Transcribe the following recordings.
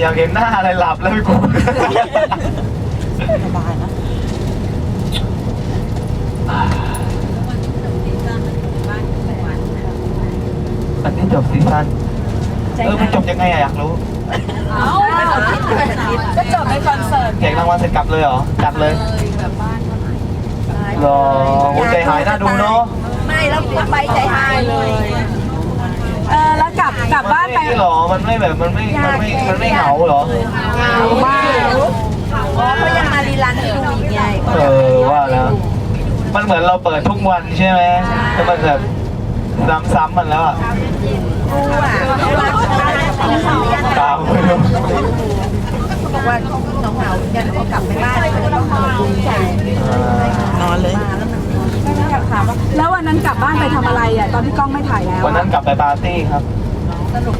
อยากเห็นหน้าอะไรหลับแล้วพี่กูสบายนะอันนี้จบซีซั่นเออมันจบยังไงอะอยากรู้ก็จบในคอนเสิร์ตแจกรางวัลเสร็จกลับเลยเหรอจัดเลยรอหัวใจหายน่าดูเนาะไม่แล้วไปใจหายเลยเออแล้ว กลับกลับบ้านไปมัไม่หรอ มันไม่แบบ มันไม่ มันไม่ มันไม่เหงาเหรอบ้านอ๋อเขายังมารีรันให้ดูอีกไงเออ ว่าแล้ว มันเหมือนเราเปิดทุกวันใช่ไหมแต่มันแบบซ้ำๆมันแล้วอะครูอะเขารักเขายันตามไม่รู้บอกว่าเหงาเหงายันเขากลับไปบ้านเขาจะต้องขอบคุณใจอ่านอนเลยมาแล้วมันอยากถามว่าแล้ววันนั้นกลับบ้านไปทำอะไรอะ ตอนที่กล้องไม่ถ่ายแล้ว วันนั้นกลับไปปาร์ตี้ครับ สนุก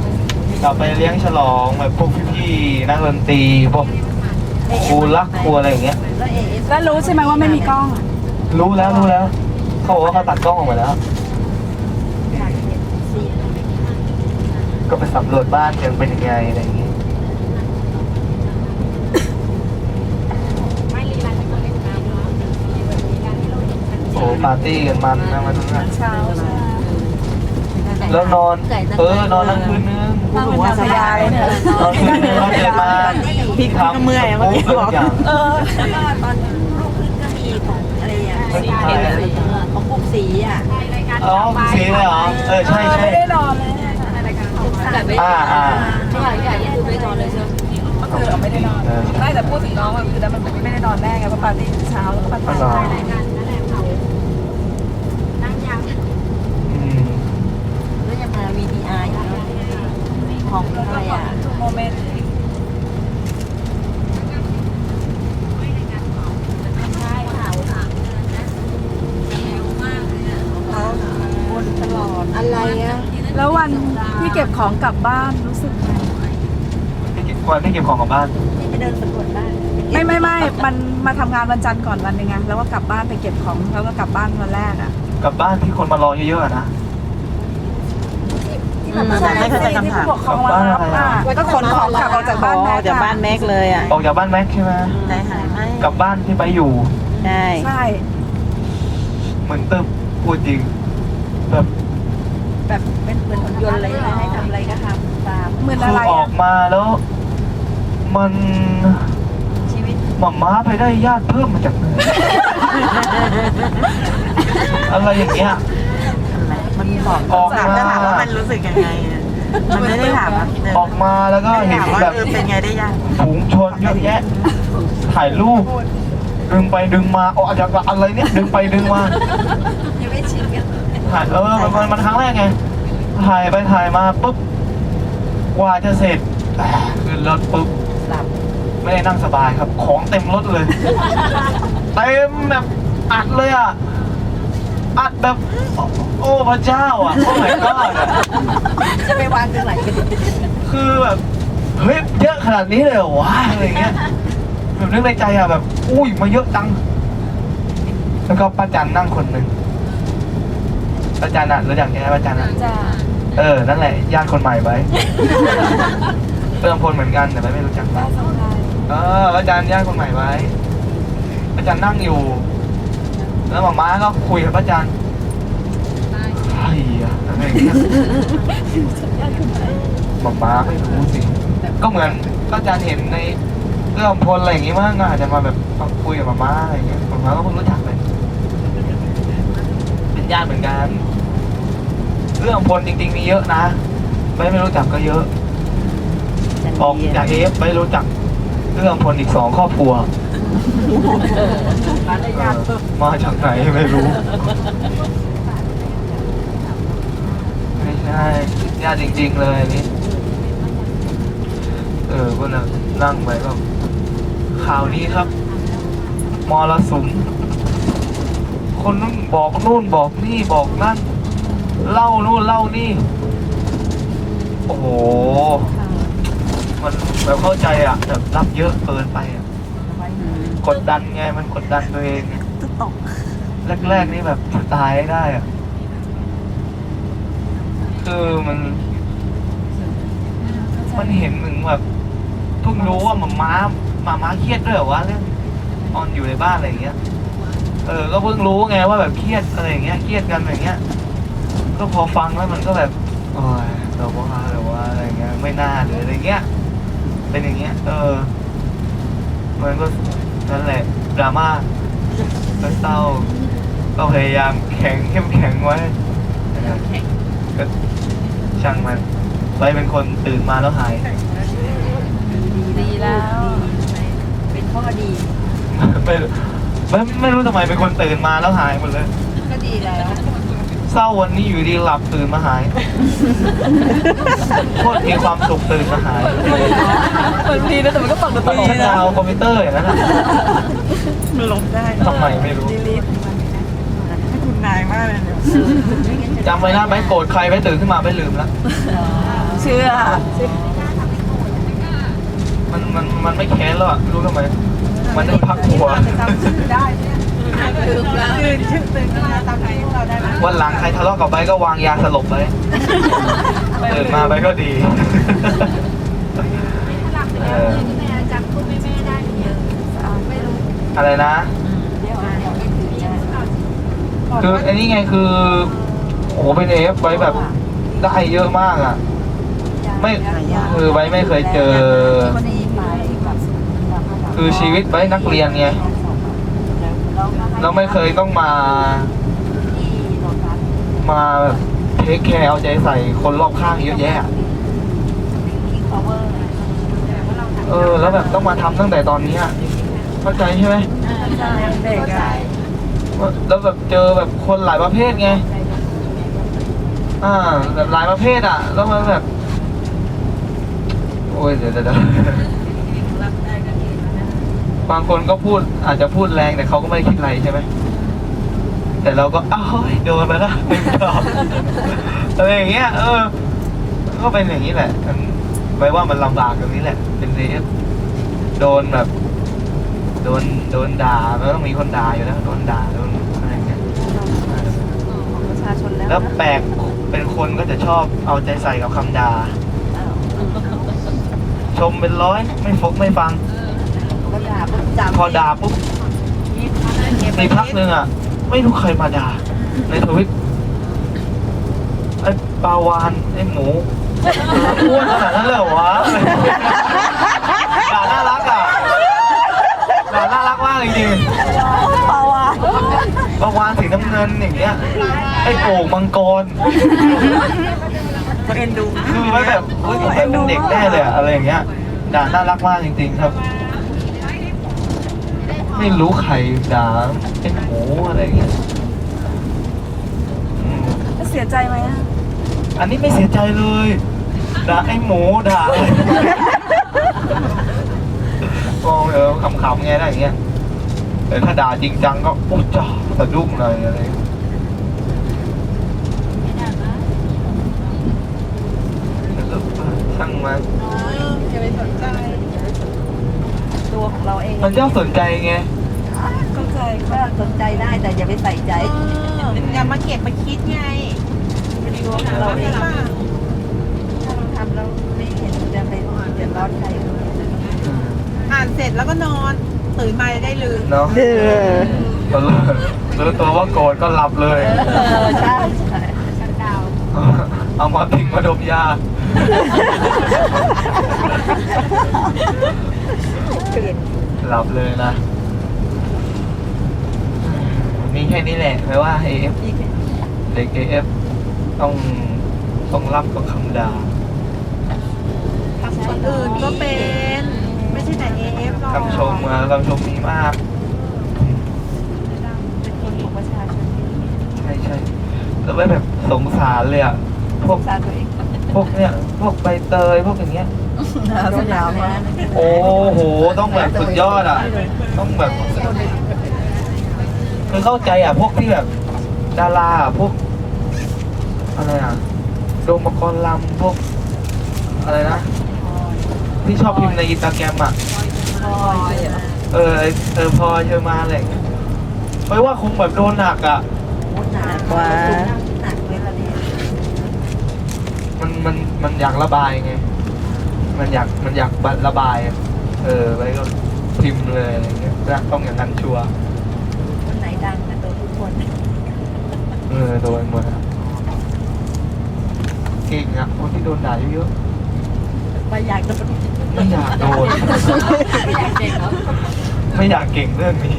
กลับไปเลี้ยงฉลองแบบพวกพี่ๆนักดนตรีพวกครูรักครูอะไรอย่างเงี้ย แล้วเอเอสแล้วรู้ใช่ไหมว่าไม่มีกล้องอะรู้แล้วรู้แล้ว เขาบอกว่าเขาตัดกล้องออกมาแล้ว ก็ไปสำรวจบ้านกันเป็นยังไงอะไรอย่างเงี้ยโอ้ปาร์ตี้กันมันนะมันนะเช้าใช่ไหม แล้วนอนเออนอนทั้งคืนนึงตั้งเป็นนางพญาเลยเนี่ยนอนคืนนึงแล้วตื่นมาพี่ก็เมื่อยอะเมื่อกี้บอกทุย่างเออแล้วก็ตอนลูกขึ้นก็มีของอะไรอะสีเขียวของกลุ่มสีอะอ๋อสีเลยเหรอเออใช่ใช่ไม่ได้นอนเลยอ่าอ่าก็คือไม่ได้นอนเออไม่แต่พูดถึงน้องอะคือแต่มันไม่ได้นอนแน่ไงเพราะปาร์ตี้เช้าแล้วก็มาก็ถ่าย นอนอืม แล้วยังมา VTR อีกเนอะ ของอะไรอะ ทุกโมเมนต์เขาวนตลอดอะไรอะ แล้ววันที่เก็บของกลับบ้านรู้สึกไงที่เก็บวันที่เก็บของกลับบ้าน ที่ไปเดินสำรวจบ้านไม่ไม่ไม่มันมาทำงานวันจันทร์ก่อนวันหนึงไงแล้วก็กลับบ้านไปเก็บของแล้วก็กลับบ้านวันแรกอะ กลับบ้านที่คนมารอเยอะๆอะนะ ที่แบบมาใช่ที่ผู้ปกครองมารับอะก็ขนของกลับออกจากบ้านแม่จากบ้านแม็กเลยอะออกจากบ้านแม็กใช่ไหมใจหายไหมกลับบ้านที่ไปอยู่ ใช่ใช่เหมือนเติมพูดจริงแบบแบบเป็นเหมือนหุ่นยนต์เลยนะให้ทำอะไรก็ทำตามเหมือนคือะอไรอออะกมาแล้ว มันชีวิตหม่าม้าไปได้ญาติเพิ่มมาจากไหน อะไรอย่างเงี้ยมัน บอกออกมาถามจะถามว่ามันรู้สึกยังไงอะมันไม่ได้ถามอะเดินออกมาแล้วก็ไม่เห็ได้นถามว่าแบบเออเป็นไงได้ยังฝูงชนเยอะแยะ ถ่ายรูป ดึงไปดึงมาอ๋อจากอะไรเนี่ยดึงไปดึงมายังไม่ชินกันถ่ายเออมันมันมันครั้งแรกไง ถ่ายไปถ่ายมาปุ๊บกว่าจะเสร็จอ่าขึ้นรถปุ๊บ หลับไม่ได้นั่งสบายครับ ของเต็มรถเลย เต็มแบบอัดเลยอะ อัดแบบโอ้พระเจ้าอะโอ้ my god อะจะไปวางตรงไหนกันดีคือแบบเฮ้ยเยอะขนาดนี้เลยเหรอวะอะไรเงี้ยแบบนึกในใจอะแบบ อุ้ยมาเยอะจังแล้วก็ป้าจันนั่งคนหนึ่งป้าจันอะรู้จักใช่ไหมป้าจันอะจะเออ นั่นแหละญาติคนใหม่ไปเริ่มคนเหมือนกันแต่ไม่รู้จักได้สบายเอออาจารย์ญาติคนใหม่ไว้อาจารย์นั่งอยู่ แล้วหมาม้าก็คุยกับอาจารย์ใครอะอะไรอย่างเงี้ยหมาม้าไม่รู้สิ ก็เหมือนก็อาจารย์เห็นในเรื่องพลอะไรอย่างงี้มั้งก็อาจจะมาแบบมาคุยกับหมาม้าอะไรอย่างเงี้ยหมาม้าก็เพิ่งรู้จักเลยเป็นญาติเหมือนกัน เรื่องพลจริง ๆ มีเยอะนะ ไม่ไม่รู้จักก็เยอะออกจากเอฟไม่รู้จักเรื่องพลอีกสองครอบครัว มาได้ยากมาจากไหนไม่รู้ ไม่ใช่ญาติจริง ๆ เลยอันนี้ เออก็นั่งนั่งไปก็ข่าวนี้ครับ มรสุม คนนู้นบอกนู่นบอกนี่บอกนั่น เล่านู่นเล่านี่ โอ้โห มันแบบเข้าใจอะแบบรับเยอะเกินไปอะ กดดันไง มันกดดันตัวเองไงตกแรกๆนี่แบบตายให้ได้อะคือมัน มันเห็นถึงแบบพิ่งรู้ว่าหมาม้าหมาม้าเครียดด้วยเหรอวะเรื่องตอนอยู่ในบ้านอะไรอย่างเงี้ย เออ ก็เพิ่งรู้ไงว่าแบบเครียดอะไรอย่างเงี้ย เครียดกันอย่างเงี้ย ก็พอฟังแล้วมันก็แบบโอ้ยเราว่าเราว่าอะไรเงี้ย ไม่น่าเลยอะไรเงี้ย เป็นอย่างเงี้ย เออ มันก็ นั่นแหละดราม่าก็เศร้าก็พยายามแข็งเข้มแข็งไว้นะครับก็ช่างมันไว้เป็นคนตื่นมาแล้วหาย ดีแล้วเป็นข้อดี ไม่ไม่ไม่รู้ทำไมเป็นคนตื่นมาแล้วหายหมดเลย ก็ดีแล้ว เศร้าวันนี้อยู่ดีหลับตื่นมาหายโคตรมีความสุขตื่นมาหายมันดีนะแต่มันก็ฟังดูตมันลกชัดดาวน์คอมพิวเตอร์อย่างนั้นอะมันลบได้ทำไมไม่รู้ดีลิทให้คุณนายมากเลยเนี่ยจำไว้นะไม่โกรธใครไม่ตื่นขึ้นมาไม่ลืมละเชื่อ มันมันมันไม่แค้นแล้วอะรู้ทำไมมันได้พักหัวจำชื่อได้ เนี่ยลืมแล้วตื่นชื่อตื่นขึ้นมาตามที่เราได้ไหมวันหลังใครทะเลาะกับไบร์ทก็วางยาสลบไว้ตื่นมาไบร์ทก็ดีเออแม่จำคุณแม่แม่ได้เยอะไม่รู้อะไรนะเดี๋ยวอ่านไม่ถือได้คืออันนี้ไงคือโอ้โหเป็นเอฟไว้แบบได้เยอะมากอะ ไม่คือไว้ไม่เคยเจอคนนี้ไปกับคือชีวิตไว้นักเรียนไง เราไม่เคยต้องมาที่โดนรัดมาแบบเทคแคร์เอาใจใส่คนรอบข้างเยอะแยะอะคิงพาวเวอร์เออ แล้วแบบต้องมาทำตั้งแต่ตอนนี้อะเข้าใจใช่ไหมเด็กอะว่าแล้วแบบเจอแบบคนหลายประเภทไง อ่า แบบหลายประเภทอะ แล้วมันแบบ โอ้ยเดี๋ยวเดี๋ยวเดี๋ยว บางคนก็พูดอาจจะพูดแรงแต่เขาก็ไม่ได้คิดอะไรใช่ไหมแต่เราก็อ้าวเฮ้ยโดนไปแล้วหนึ่งดอกอะไรอย่างเงี้ยเออ ก็เป็นอย่างนี้แหละมันไว้ว่ามันลำบากตรงนี้แหละ เป็นเซฟโดนแบบ โดนโดนด่ามันต้องมีคนด่าอยู่แล้วโดนด่าโดนอะไรอย่างเงี้ยของประชาชนแล้วแล้วแปลกเป็นคนก็จะชอบเอาใจใส่กับคำด่าชมเป็นร้อยไม่ฟกไม่ฟังก็ด่าปุ๊บจำ พอด่าปุ๊บในพักหนึ่งอะ ไม่รู้ใครมาด่า ในทวิตไอ้ปลาวานไอ้หมูอ้วนขนาดนั้นเลยเหรอวะด่าน่ารักอะด่าน่ารักมากจริงๆเปล่าอะปลาวานสีน้ำเงินอย่างเงี้ยไอ้โอ่งมังกรก็เอ็นดูคือไว้แบบเฮ้ยผมเป็นเด็กแน่เลยอะอะไรอย่างเงี้ยด่าน่ารักมากจริง ๆ ครับ ไม่รู้ใครด่าไอ้หมูอะไรอย่างเงี้ยอืมแล้วเสียใจไหมอะอันนี้ไม่เสียใจเลยด่าไอ้หมูด่าอะไรมองเออขำๆไงได้อย่างเงี้ยแต่ถ้าด่าจริงจังก็โอ้จ้าสะดุ้งเลยอะไรอย่างเงี้ยแล้วก็ช่างมัน อย่าไปสนใจ ตัวของเราเอง มันชอบสนใจไงเข้าใจก็สนใจได้แต่อย่าไปใส่ใจอย่ามาเก็บมาคิดไงเป็นตัวของเราเองถ้าเราทำแล้วไม่เห็นจะไปเดือดร้อนใครอ่านเสร็จแล้วก็นอนตื่นมาจะได้ลืมเนาะตอนรู้ตัวว่าโกรธก็หลับเลยเออใช่ใช่ชันดาวเอามาทิ้งมาดมยา หลับเลยนะมีแค่นี้แหละไม่ว่า AF เด็ก AF ต้องต้องรับกับคำด่าคนอื่นก็เป็น ไม่ใช่แต่เอฟหรอกคำชมมาคำชมมีมาก เป็นคนของประชาชนใช่ใช่แล้วไม่แบบสงสารเลยอะพวก สารตัวเอง พวกเนี้ยพวกใบเตยพวกอย่างเงี้ยสยามมาโอ้โห ต้องแบบสุดยอดอะ ต้องแบบคือเข้าใจอะ พวกที่แบบ ดาราอะพวก อะไรอะโดมกรลำพวก อะไรนะ ที่ชอบพิมพ์ในอินสตาแกรมอะพอยเหรอเออเออพอเชอมาอะไรอย่างเงี้ยไม่ว่าคงแบบโดนหนักอะ หนักกว่าหนักเลยละเนี่ย มันมันมันอยากระบายไงมมันอยากมันอยากระบายอะเออไว้ก็พิมพ์เลยอะไรเงี้ยต้องอย่างนั้นชัวร์คนไหนดังนะตัวทุกคนเออโดนหมดอะเก่งอะคนที่โดนด่าเยอะมาอยากโดนๆไม่อยากโดน ไม่อยากเด็กเหรอ ไม่อยากเก่งเรื่องนี้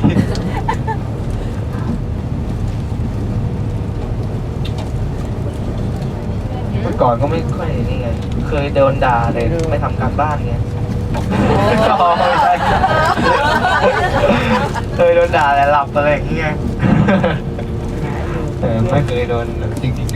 เมื่อ ก่อนก็ไม่ค่อยนี่ไง เคยโดนด่าเลยไม่ทำการบ้านไงอ๋อไม่ใช่เคยโดนด่าแต่หลับอะไรอย่างเงี้ยเออไม่เคยโดนจริงๆ